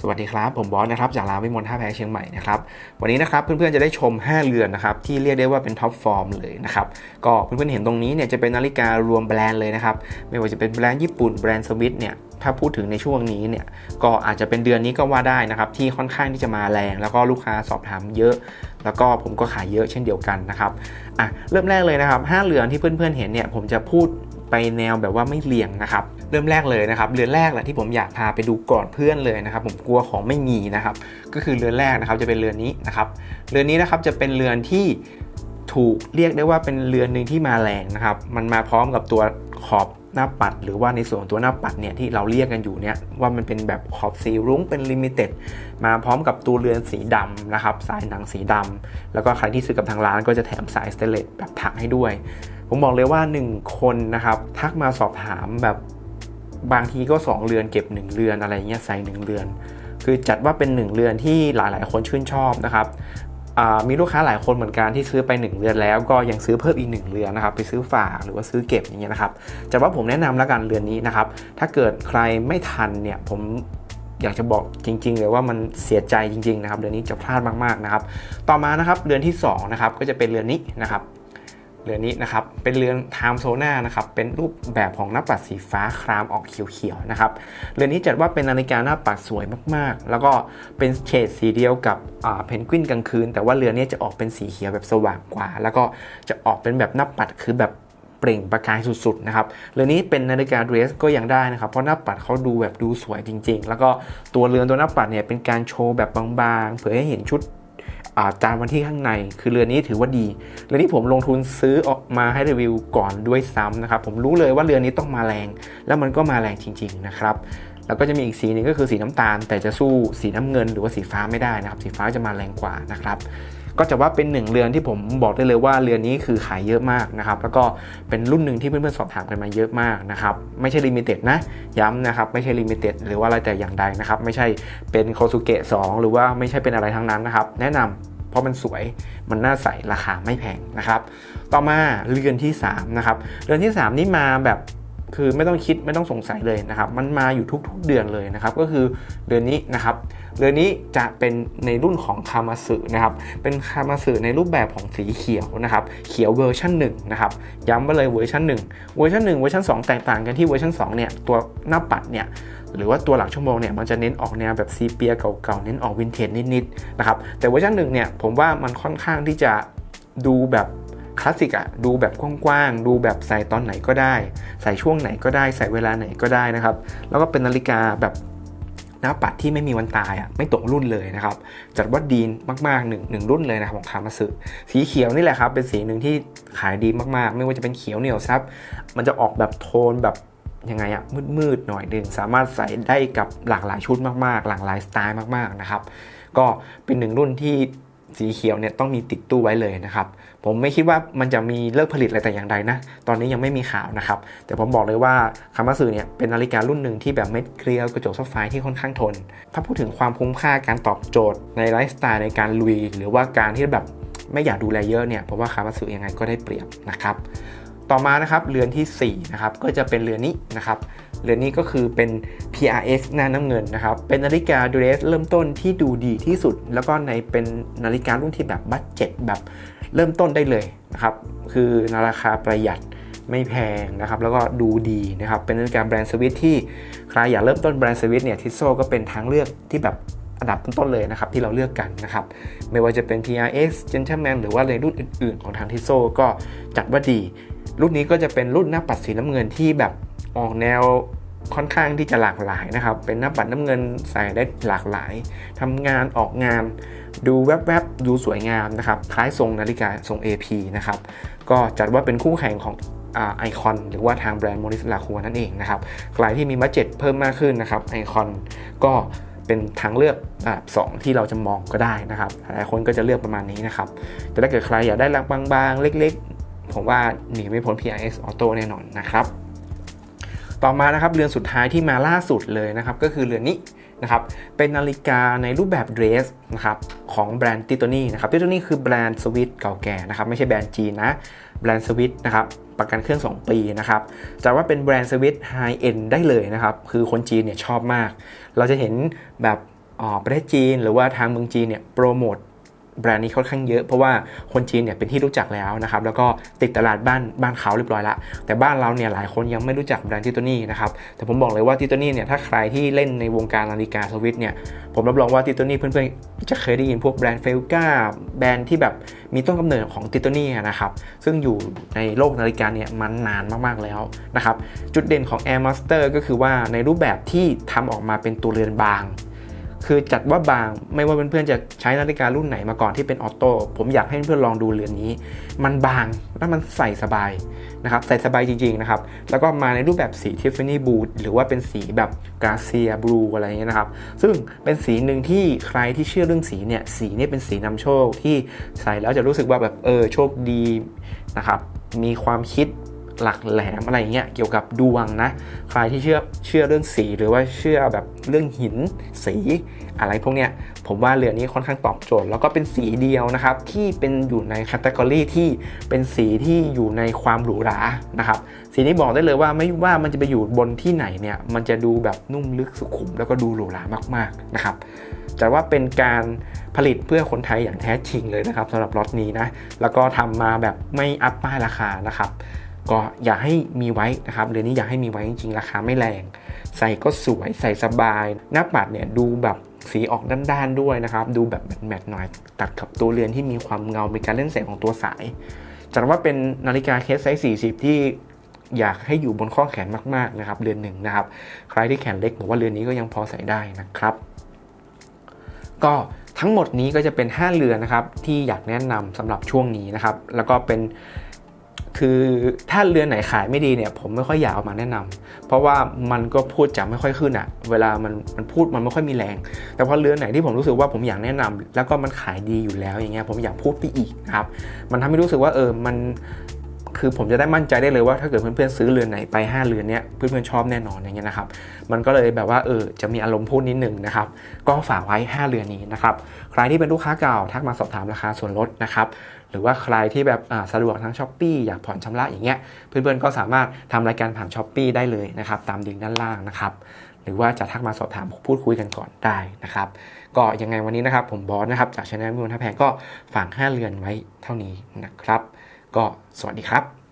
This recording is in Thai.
สวัสดีครับ ผมบอสนะครับ จากร้านวิมลท่าแพเชียงใหม่นะครับ วันนี้นะครับเพื่อนๆจะได้ชม 5 เรือนนะครับที่เรียกได้ว่าเป็นท็อปฟอร์มเลยนะครับก็เพื่อนๆเห็นตรงนี้เนี่ยจะเป็นนาฬิการวมแบรนด์เลยนะครับไม่ว่าจะเป็นแบรนด์ญี่ปุ่นแบรนด์สวิตเนี่ยถ้าพูดถึงในช่วงนี้เนี่ยก็อาจจะเป็นเดือนนี้ก็ว่าได้นะครับที่ค่อนข้างที่จะมาแรง แล้วก็ลูกค้าสอบถามเยอะ แล้วก็ผมก็ขายเยอะเช่นเดียวกันนะครับอะเริ่มแรกเลยนะครับห้าเรือนที่เพื่อนๆเห็นเนี่ยผมจะพูดไปแนวแบบว่าไม่เรียงนะครับเริ่มแรกเลยนะครับเรือนแรกแหละที่ผมอยากพาไปดูก่อนเพื่อนเลยนะครับ ผมกลัวของไม่มีนะครับ ก็คือเรือนแรกนะครับจะเป็นเรือนนี้นะครับ เรือนนี้นะครับจะเป็นเรือนที่ถูกเรียกได้ว่าเป็นเรือนหนึ่งที่มาแรงนะครับ มันมาพร้อมกับตัวขอบหน้าปัด หรือว่าในส่วนตัวหน้าปัดเนี่ยที่เราเรียกกันอยู่เนี่ยว่ามันเป็นแบบขอบสีรุ้งเป็นลิมิเต็ดมาพร้อมกับตัวเรือนสีดำนะครับ สายหนังสีดำแล้วก็ใครที่ซื้อกับทางร้านก็จะแถมสายสเตเลสแบบถักให้ด้วย ผมบอกเลยว่า 1 คนนะครับ ทักมาสอบถามแบบ บางทีก็ 2 เรือนเก็บ 1 เรือนอะไรเงี้ยใส่1เรือน คือจัดว่าเป็น 1 เรือนที่หลายๆ คนชื่นชอบนะครับมีลูกค้าหลายคนเหมือนกันที่ซื้อไป 1 เรือนแล้วก็ยังซื้อเพิ่มอีก 1 เรือนนะครับไปซื้อฝากหรือว่าซื้อเก็บอย่างเงี้ยนะครับจัดว่าผมแนะนำแล้วกันเรือนนี้นะครับถ้าเกิดใครไม่ทันเนี่ยผมอยากจะบอกจริงๆเลยว่ามันเสียใจจริงๆนะครับเรือนนี้จะพลาดมากๆนะครับ ต่อมานะครับเรือนที่สองนะครับก็จะเป็นเรือนนี้นะครับ เรือนี้นะครับเป็นเรือนไทม์โซน่านะครับเป็นรูปแบบของหน้าปัดสีฟ้าครามออกเขียวๆนะครับเรือนี้จัดว่าเป็นนาฬิกาหน้าปัดสวยมากๆ แล้วก็เป็นเฉดสีเดียวกับเพนกวินกลางคืน แต่ว่าเรือนี้จะออกเป็นสีเขียวแบบสว่างกว่า แล้วก็จะออกเป็นแบบหน้าปัดคือแบบเปล่งประกายสุดๆนะครับเรือนี้เป็นนาฬิกาเดรสก็ยังได้นะครับ เพราะหน้าปัดเขาดูแบบดูสวยจริง ๆ แล้วก็ตัวเรือนตัวหน้าปัดเนี่ยเป็นการโชว์แบบบางๆ เผยให้เห็นชุด จานวันที่ข้างใน คือเรือนี้ถือว่าดี เรือนนี้ผมลงทุนซื้อออกมาให้รีวิวก่อนด้วยซ้ำนะครับ ผมรู้เลยว่าเรือนนี้ต้องมาแรง แล้วมันก็มาแรงจริง ๆ นะครับ แล้วก็จะมีอีกสีหนึ่งก็คือสีน้ำตาล แต่จะสู้สีน้ำเงินหรือว่าสีฟ้าไม่ได้นะครับ สีฟ้าจะมาแรงกว่านะครับ ก็จะว่าเป็นหนึ่งเรือนที่ผมบอกได้เลยว่าเรือนนี้คือขายเยอะมากนะครับ แล้วก็เป็นรุ่นหนึ่งที่เพื่อนๆสอบถามกันมาเยอะมากนะครับไม่ใช่ลิมิเต็ดนะย้ำนะครับไม่ใช่ลิมิเต็ดหรือว่าอะไรแต่อย่างใดนะครับไม่ใช่เป็นโคซูเกะ2หรือว่าไม่ใช่เป็นอะไรทั้งนั้นนะครับ แนะนำเพราะมันสวยมันน่าใส่ราคาไม่แพงนะครับ ต่อมาเรือนที่3นะครับเรือนที่ 3 นี่มาแบบ คือไม่ต้องคิดไม่ต้องสงสัยเลยนะครับ มันมาอยู่ทุกๆเดือนเลยนะครับ ก็คือเดือนนี้นะครับเดือนนี้จะเป็นในรุ่นของคามาสึนะครับ เป็นคามาสึในรูปแบบของสีเขียวนะครับ เขียวเวอร์ชัน1นะครับ ย้ำไปเลยเวอร์ชัน1เวอร์ชัน1เวอร์ชัน2 แตกต่างกันที่เวอร์ชัน2เนี่ยตัวหน้าปัดเนี่ยหรือว่าตัวหลักชั่วโมงเนี่ยมันจะเน้นออกแนวแบบซีเปียเก่าๆเน้นออกวินเทจนิดๆนะครับแต่เวอร์ชันหนึ่งเนี่ยผมว่ามันค่อนข้างที่จะดูแบบ คลาสสิกอะดูแบบกว้างๆ ดูแบบใส่ตอนไหนก็ได้ ใส่ช่วงไหนก็ได้ ใส่เวลาไหนก็ได้นะครับ แล้วก็เป็นนาฬิกาแบบหน้าปัดที่ไม่มีวันตายอะไม่ตกรุ่นเลยนะครับ จัดว่าดีมากๆหนึ่งหนึ่งรุ่นเลยนะครับของคามาสึสีเขียวนี่แหละครับ เป็นสีหนึ่งที่ขายดีมากๆ ไม่ว่าจะเป็นเขียวเหนียวซับ มันจะออกแบบโทนแบบยังไงอะมืดๆหน่อยหนึ่งสามารถใส่ได้กับหลากหลายชุดมากๆ หลากหลายสไตล์มากๆนะครับ ก็เป็นหนึ่งรุ่นที่สีเขียวเนี่ยต้องมีติดตู้ไว้เลยนะครับ ผมไม่คิดว่ามันจะมีเลิกผลิตอะไรแต่อย่างใดนะ ตอนนี้ยังไม่มีข่าวนะครับ แต่ผมบอกเลยว่าคามาสึเนี่ยเป็นนาฬิการุ่นหนึ่งที่แบบเม็ดเกลียวกระจกซับไฟที่ค่อนข้างทน ถ้าพูดถึงความคุ้มค่าการตอบโจทย์ในไลฟ์สไตล์ในการลุย หรือว่าการที่แบบไม่อยากดูแลเยอะเนี่ยผมว่าคามาสึยังไงก็ได้เปรียบนะครับ ต่อมานะครับเรือนที่4นะครับก็จะเป็นเรือนนี้นะครับ เรือนนี้ก็คือเป็น PRX หน้าน้ำเงินนะครับ เป็นนาฬิกาดูเรสเริ่มต้นที่ดูดีที่สุด แล้วก็ในเป็นนาฬิการุ่นที่แบบบัตเจ็ตแบบเริ่มต้นได้เลยนะครับ คือนราคาประหยัดไม่แพงนะครับ แล้วก็ดูดีนะครับ เป็นนาฬิกาแบรนด์สวิตที่ใครอยากเริ่มต้นแบรนด์สวิตเนี่ยทิโซก็เป็นทางเลือกที่แบบอันดับต้นๆเลยนะครับที่เราเลือกกันนะครับ ไม่ว่าจะเป็น PRX Gentleman หรือว่าในรุ่นอื่น ๆ ของทางทิโซก็จัดว่าดี รุ่นนี้ก็จะเป็นรุ่นหน้าปัดสีน้ำเงินที่แบบ ออกแนวค่อนข้างที่จะหลากหลายนะครับ เป็นหน้าปัดน้ำเงินใส่ได้หลากหลายทำงานออกงาน ดูแวบๆ ดูสวยงามนะครับ คล้ายทรงนาฬิกาทรง AP นะครับ ก็จัดว่าเป็นคู่แข่งของไอคอนหรือว่าทางแบรนด์โมริสลาคัวนั่นเองนะครับ ใครที่มีบัจเจ็ตเพิ่มมากขึ้นนะครับไอคอนก็เป็นทางเลือกอสองที่เราจะมองก็ได้นะครับ หลายคนก็จะเลือกประมาณนี้นะครับ แต่ถ้าเกิดใครอยากได้รักบางๆ เล็กๆ ผมว่าหนีไม่พ้น PRX Auto แน่นอนนะครับ ต่อมานะครับเรือนสุดท้ายที่มาล่าสุดเลยนะครับก็คือเรือนนี้นะครับเป็นนาฬิกาในรูปแบบเดรสนะครับของแบรนด์ติโตนี่นะครับติโตนี่คือแบรนด์สวิตเก่าแก่นะครับไม่ใช่แบรนด์จีนนะแบรนด์สวิตนะครับประกันเครื่อง 2 ปีนะครับจะว่าเป็นแบรนด์สวิตไฮเอ็นได้เลยนะครับคือคนจีนเนี่ยชอบมาก เราจะเห็นแบบอ่าประเทศจีนหรือว่าทางเมืองจีนเนี่ยโปรโมท แบรนด์นี้ค่อนข้างเยอะเพราะว่าคนจีนเนี่ยเป็นที่รู้จักแล้วนะครับแล้วก็ติดตลาดบ้านบ้านเขาเรียบร้อยละแต่บ้านเราเนี่ยหลายคนยังไม่รู้จักแบรนด์ทิโตนี่นะครับแต่ผมบอกเลยว่าทิโตนี่เนี่ยถ้าใครที่เล่นในวงการนาฬิกาสวิตเนี่ยผมรับรองว่าทิโตนี่เพื่อนๆจะเคยได้ยินพวกแบรนด์เฟลกาแบรนด์ที่แบบมีต้นกำเนิดของทิโตนี่นะครับซึ่งอยู่ในโลกนาฬิกาเนี่ยมันนานมากๆแล้วนะครับจุดเด่นของ Air Master ก็คือว่าในรูปแบบที่ทำออกมาเป็นตัวเรือนบาง คือจัดว่าบางไม่ว่าเพื่อนๆจะใช้นาฬิการุ่นไหนมาก่อนที่เป็นออโต้ผมอยากให้เพื่อนๆลองดูเรือนนี้ มันบางแล้วมันใส่สบายนะครับใส่สบายจริงๆนะครับแล้วก็มาในรูปแบบสี Tiffany Blue หรือว่าเป็นสีแบบกาเซียบลูอะไรอย่างเงี้ยนะครับซึ่งเป็นสีหนึ่งที่ใครที่เชื่อเรื่องสีเนี่ยสีเนี่ยเป็นสีนำโชคที่ใส่แล้วจะรู้สึกว่าแบบเออโชคดีนะครับมีความคิด หลักแหลมอะไรเงี้ยเกี่ยวกับดวงนะ ใครที่เชื่อเชื่อเรื่องสีหรือว่าเชื่อแบบเรื่องหินสีอะไรพวกเนี้ยผมว่าเรือนนี้ค่อนข้างตอบโจทย์ แล้วก็เป็นสีเดียวนะครับ ที่เป็นอยู่ในแคตตากรีที่เป็นสีที่อยู่ในความหรูหรานะครับสีนี้บอกได้เลยว่าไม่ว่ามันจะไปอยู่บนที่ไหนเนี่ยมันจะดูแบบนุ่มลึกสุขุม แล้วก็ดูหรูหรามากๆนะครับแต่ว่าเป็นการผลิตเพื่อคนไทยอย่างแท้จริงเลยนะครับสำหรับรถนี้นะแล้วก็ทำมาแบบไม่อัพป้ายราคานะครับ ก็อย่าให้มีไว้นะครับเรือนนี้อย่าให้มีไว้จริงๆราคาไม่แรง ใส่ก็สวยใส่สบาย หน้าปัดเนี่ยดูแบบสีออกด้านๆด้วยนะครับ ดูแบบแมทๆหน่อย ตัดกับตัวเรือนที่มีความเงามีการเล่นแสงของตัวสายจัดว่าเป็นนาฬิกาเคสไซส์40 ที่อยากให้อยู่บนข้อแขนมากๆนะครับ เรือนหนึ่งนะครับ ใครที่แขนเล็กผมว่าเรือนนี้ก็ยังพอใส่ได้นะครับ ก็ทั้งหมดนี้ก็จะเป็น 5 เรือนนะครับ ที่อยากแนะนำสำหรับช่วงนี้นะครับ แล้วก็เป็น คือถ้าเรือนไหนขายไม่ดีเนี่ย ผมไม่ค่อยอยากเอามาแนะนำเพราะว่ามันก็พูดจะไม่ค่อยขึ้นอะ่ะ เวลามันมันพูดมันไม่ค่อยมีแรง แต่พอเรือนไหนที่ผมรู้สึกว่าผมอยากแนะนำแล้วก็มันขายดีอยู่แล้วอย่างเงี้ยผมอยากพูดไปอีกนะครับมันทำให้รู้สึกว่าเออมันคือผมจะได้มั่นใจได้เลยว่าถ้าเกิดเพื่อนๆซื้อเรือนไหนไป 5 เรือนเนี้ยเพื่อนๆชอบแน่นอนอย่างเงี้ยนะครับ มันก็เลยแบบว่าเออจะมีอารมณ์พูดนิดนึงนะครับ ก็ฝากไว้ 5 เรือนนี้นะครับ ใครที่เป็นลูกค้าเก่าทักมาสอบถามราคาส่วนลดนะครับ หรือว่าใครที่แบบสะดวกทางช้อปปีอยากผ่อนชำระอย่างเงี้ยเพื่อนๆก็สามารถทำรายการผ่านช้อปปีได้เลยนะครับตามดิงด้านล่างนะครับหรือว่าจะทักมาสอบถามพูดคุยกันก่อนได้นะครับ ก็ยังไงวันนี้นะครับผมบอสนะครับจากชาแนลมิวท่าแพงก็ฝาก5เรือนไว้เท่านี้นะครับ ก็สวัสดีครับ